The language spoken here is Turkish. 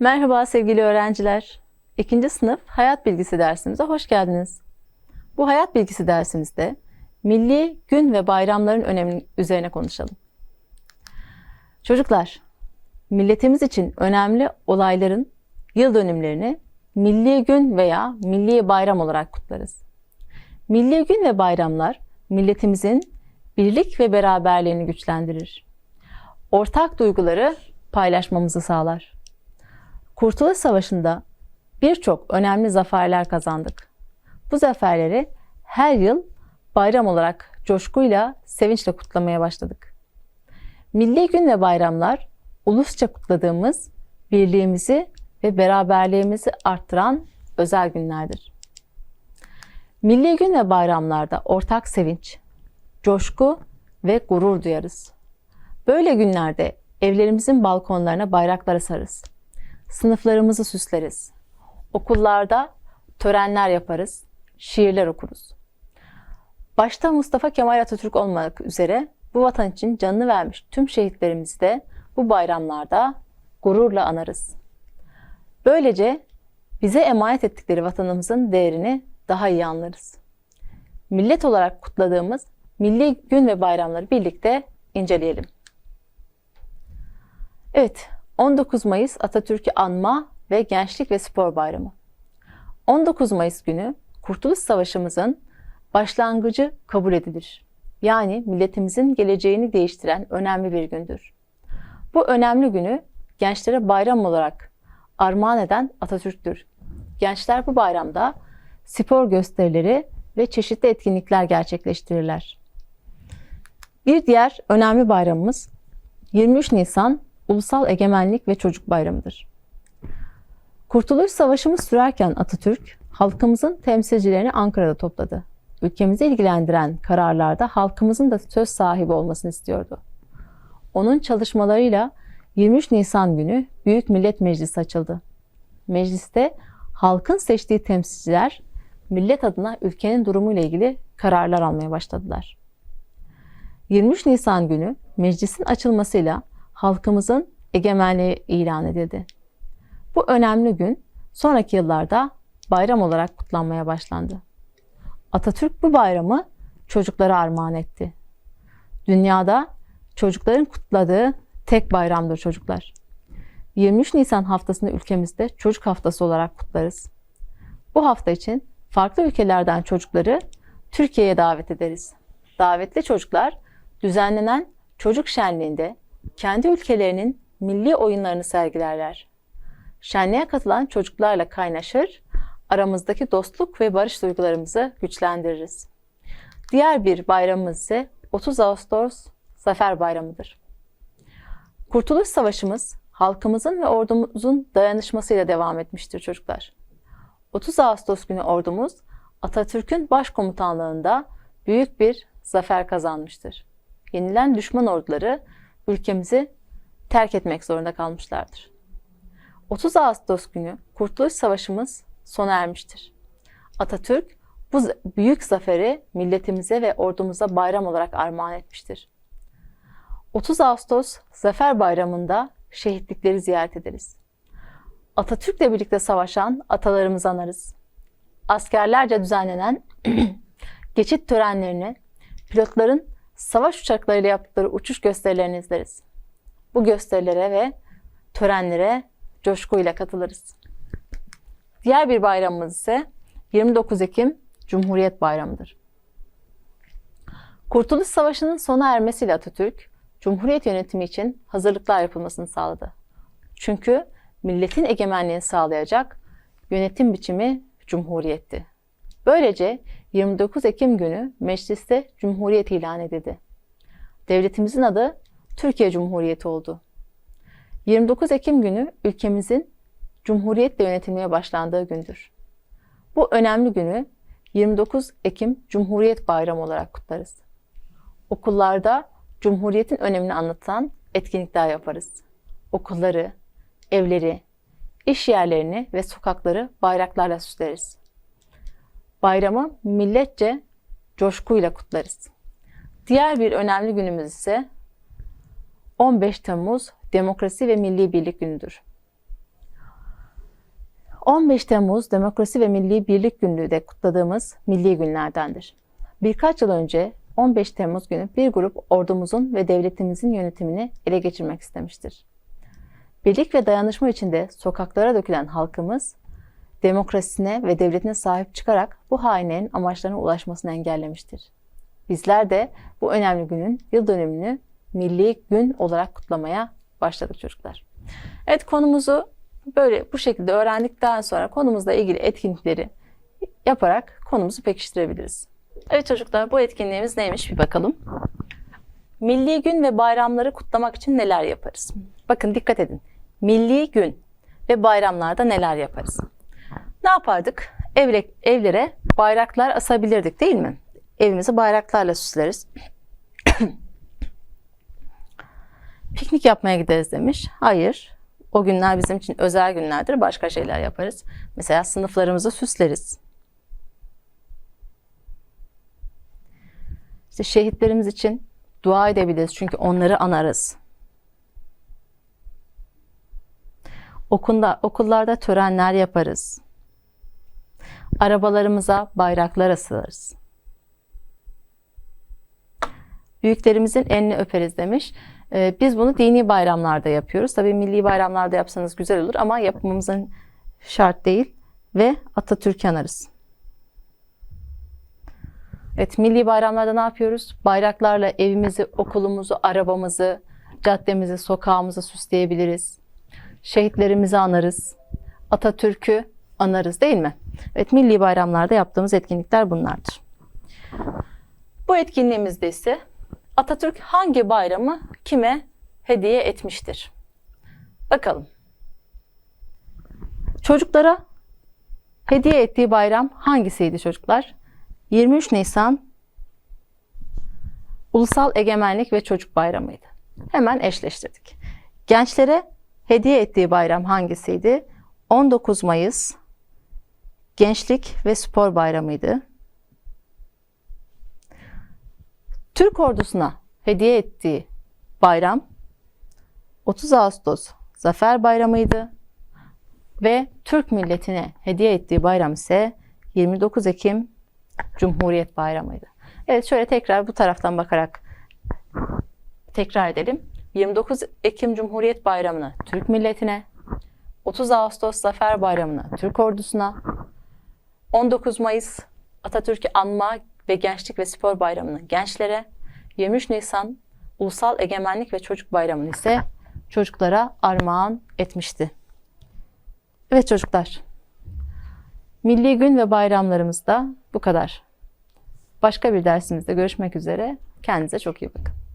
Merhaba sevgili öğrenciler. İkinci sınıf hayat bilgisi dersimize hoş geldiniz. Bu hayat bilgisi dersimizde milli gün ve bayramların önemi üzerine konuşalım. Çocuklar, milletimiz için önemli olayların yıl dönümlerini milli gün veya milli bayram olarak kutlarız. Milli gün ve bayramlar milletimizin birlik ve beraberliğini güçlendirir. Ortak duyguları paylaşmamızı sağlar. Kurtuluş Savaşı'nda birçok önemli zaferler kazandık. Bu zaferleri her yıl bayram olarak coşkuyla, sevinçle kutlamaya başladık. Milli gün ve bayramlar ulusça kutladığımız birliğimizi ve beraberliğimizi arttıran özel günlerdir. Milli gün ve bayramlarda ortak sevinç, coşku ve gurur duyarız. Böyle günlerde evlerimizin balkonlarına bayraklar asarız. Sınıflarımızı süsleriz. Okullarda törenler yaparız, şiirler okuruz. Başta Mustafa Kemal Atatürk olmak üzere bu vatan için canını vermiş tüm şehitlerimizi de bu bayramlarda gururla anarız. Böylece bize emanet ettikleri vatanımızın değerini daha iyi anlarız. Millet olarak kutladığımız milli gün ve bayramları birlikte inceleyelim. Evet, 19 Mayıs Atatürk'ü anma ve Gençlik ve Spor Bayramı. 19 Mayıs günü Kurtuluş Savaşımızın başlangıcı kabul edilir. Yani milletimizin geleceğini değiştiren önemli bir gündür. Bu önemli günü gençlere bayram olarak armağan eden Atatürk'tür. Gençler bu bayramda spor gösterileri ve çeşitli etkinlikler gerçekleştirirler. Bir diğer önemli bayramımız 23 Nisan Ulusal Egemenlik ve Çocuk Bayramı'dır. Kurtuluş Savaşımız sürerken Atatürk, halkımızın temsilcilerini Ankara'da topladı. Ülkemizi ilgilendiren kararlarda halkımızın da söz sahibi olmasını istiyordu. Onun çalışmalarıyla 23 Nisan günü Büyük Millet Meclisi açıldı. Mecliste halkın seçtiği temsilciler millet adına ülkenin durumuyla ilgili kararlar almaya başladılar. 23 Nisan günü meclisin açılmasıyla halkımızın egemenliği ilan edildi. Bu önemli gün sonraki yıllarda bayram olarak kutlanmaya başlandı. Atatürk bu bayramı çocuklara armağan etti. Dünyada çocukların kutladığı tek bayramdır çocuklar. 23 Nisan haftasını ülkemizde çocuk haftası olarak kutlarız. Bu hafta için farklı ülkelerden çocukları Türkiye'ye davet ederiz. Davetli çocuklar düzenlenen çocuk şenliğinde kendi ülkelerinin milli oyunlarını sergilerler. Şenliğe katılan çocuklarla kaynaşır, aramızdaki dostluk ve barış duygularımızı güçlendiririz. Diğer bir bayramımız ise 30 Ağustos Zafer Bayramı'dır. Kurtuluş Savaşımız halkımızın ve ordumuzun dayanışmasıyla devam etmiştir çocuklar. 30 Ağustos günü ordumuz Atatürk'ün başkomutanlığında büyük bir zafer kazanmıştır. Yenilen düşman orduları ülkemizi terk etmek zorunda kalmışlardır. 30 Ağustos günü Kurtuluş Savaşımız sona ermiştir. Atatürk bu büyük zaferi milletimize ve ordumuza bayram olarak armağan etmiştir. 30 Ağustos Zafer Bayramı'nda şehitlikleri ziyaret ederiz. Atatürk'le birlikte savaşan atalarımızı anarız. Askerlerce düzenlenen geçit törenlerini, pilotların savaş uçaklarıyla yaptıkları uçuş gösterilerini izleriz. Bu gösterilere ve törenlere coşkuyla katılırız. Diğer bir bayramımız ise 29 Ekim Cumhuriyet Bayramı'dır. Kurtuluş Savaşı'nın sona ermesiyle Atatürk, Cumhuriyet yönetimi için hazırlıklar yapılmasını sağladı. Çünkü milletin egemenliğini sağlayacak yönetim biçimi Cumhuriyetti. Böylece 29 Ekim günü mecliste Cumhuriyet ilan edildi. Devletimizin adı Türkiye Cumhuriyeti oldu. 29 Ekim günü ülkemizin Cumhuriyetle yönetilmeye başlandığı gündür. Bu önemli günü 29 Ekim Cumhuriyet Bayramı olarak kutlarız. Okullarda Cumhuriyet'in önemini anlatan etkinlikler yaparız. Okulları, evleri, iş yerlerini ve sokakları bayraklarla süsleriz. Bayramı milletçe coşkuyla kutlarız. Diğer bir önemli günümüz ise 15 Temmuz Demokrasi ve Milli Birlik Günü'dür. 15 Temmuz Demokrasi ve Milli Birlik Günlüğü de kutladığımız milli günlerdendir. Birkaç yıl önce 15 Temmuz günü bir grup ordumuzun ve devletimizin yönetimini ele geçirmek istemiştir. Birlik ve dayanışma içinde sokaklara dökülen halkımız demokrasisine ve devletine sahip çıkarak bu hainlerin amaçlarına ulaşmasını engellemiştir. Bizler de bu önemli günün yıl dönümünü milli gün olarak kutlamaya başladık çocuklar. Evet konumuzu böyle bu şekilde öğrendikten sonra konumuzla ilgili etkinlikleri yaparak konumuzu pekiştirebiliriz. Evet çocuklar bu etkinliğimiz neymiş bir bakalım. Milli gün ve bayramları kutlamak için neler yaparız? Bakın dikkat edin. Milli gün ve bayramlarda neler yaparız? Ne yapardık? Evle, evlere bayraklar asabilirdik değil mi? Evimizi bayraklarla süsleriz. Piknik yapmaya gideriz demiş. Hayır. O günler bizim için özel günlerdir. Başka şeyler yaparız. Mesela sınıflarımızı süsleriz. İşte şehitlerimiz için dua edebiliriz. Çünkü onları anarız. Okulda, okullarda törenler yaparız. Arabalarımıza bayraklar asılırız. Büyüklerimizin elini öperiz demiş. Ee, Biz bunu dini bayramlarda yapıyoruz. Tabii milli bayramlarda yapsanız güzel olur ama yapmamızın şart değil ve Atatürk'ü anarız. Evet, milli bayramlarda ne yapıyoruz? Bayraklarla evimizi, okulumuzu, arabamızı, caddemizi, sokağımızı süsleyebiliriz. Şehitlerimizi anarız. Atatürk'ü anarız değil mi? Evet, milli bayramlarda yaptığımız etkinlikler bunlardır. Bu etkinliğimizde ise Atatürk hangi bayramı kime hediye etmiştir? Bakalım. Çocuklara hediye ettiği bayram hangisiydi çocuklar? 23 Nisan Ulusal Egemenlik ve Çocuk Bayramı'ydı. Hemen eşleştirdik. Gençlere hediye ettiği bayram hangisiydi? 19 Mayıs Gençlik ve Spor Bayramı'ydı. Türk ordusuna hediye ettiği bayram 30 Ağustos Zafer Bayramı'ydı ve Türk milletine hediye ettiği bayram ise 29 Ekim Cumhuriyet Bayramı'ydı. Evet şöyle tekrar bu taraftan bakarak tekrar edelim. 29 Ekim Cumhuriyet Bayramı'nı Türk milletine, 30 Ağustos Zafer Bayramı'nı Türk ordusuna, 19 Mayıs Atatürk'ü anma ve Gençlik ve Spor Bayramı'nı gençlere, 23 Nisan Ulusal Egemenlik ve Çocuk Bayramı'nı ise çocuklara armağan etmişti. Evet çocuklar, milli gün ve bayramlarımızda bu kadar. Başka bir dersimizde görüşmek üzere. Kendinize çok iyi bakın.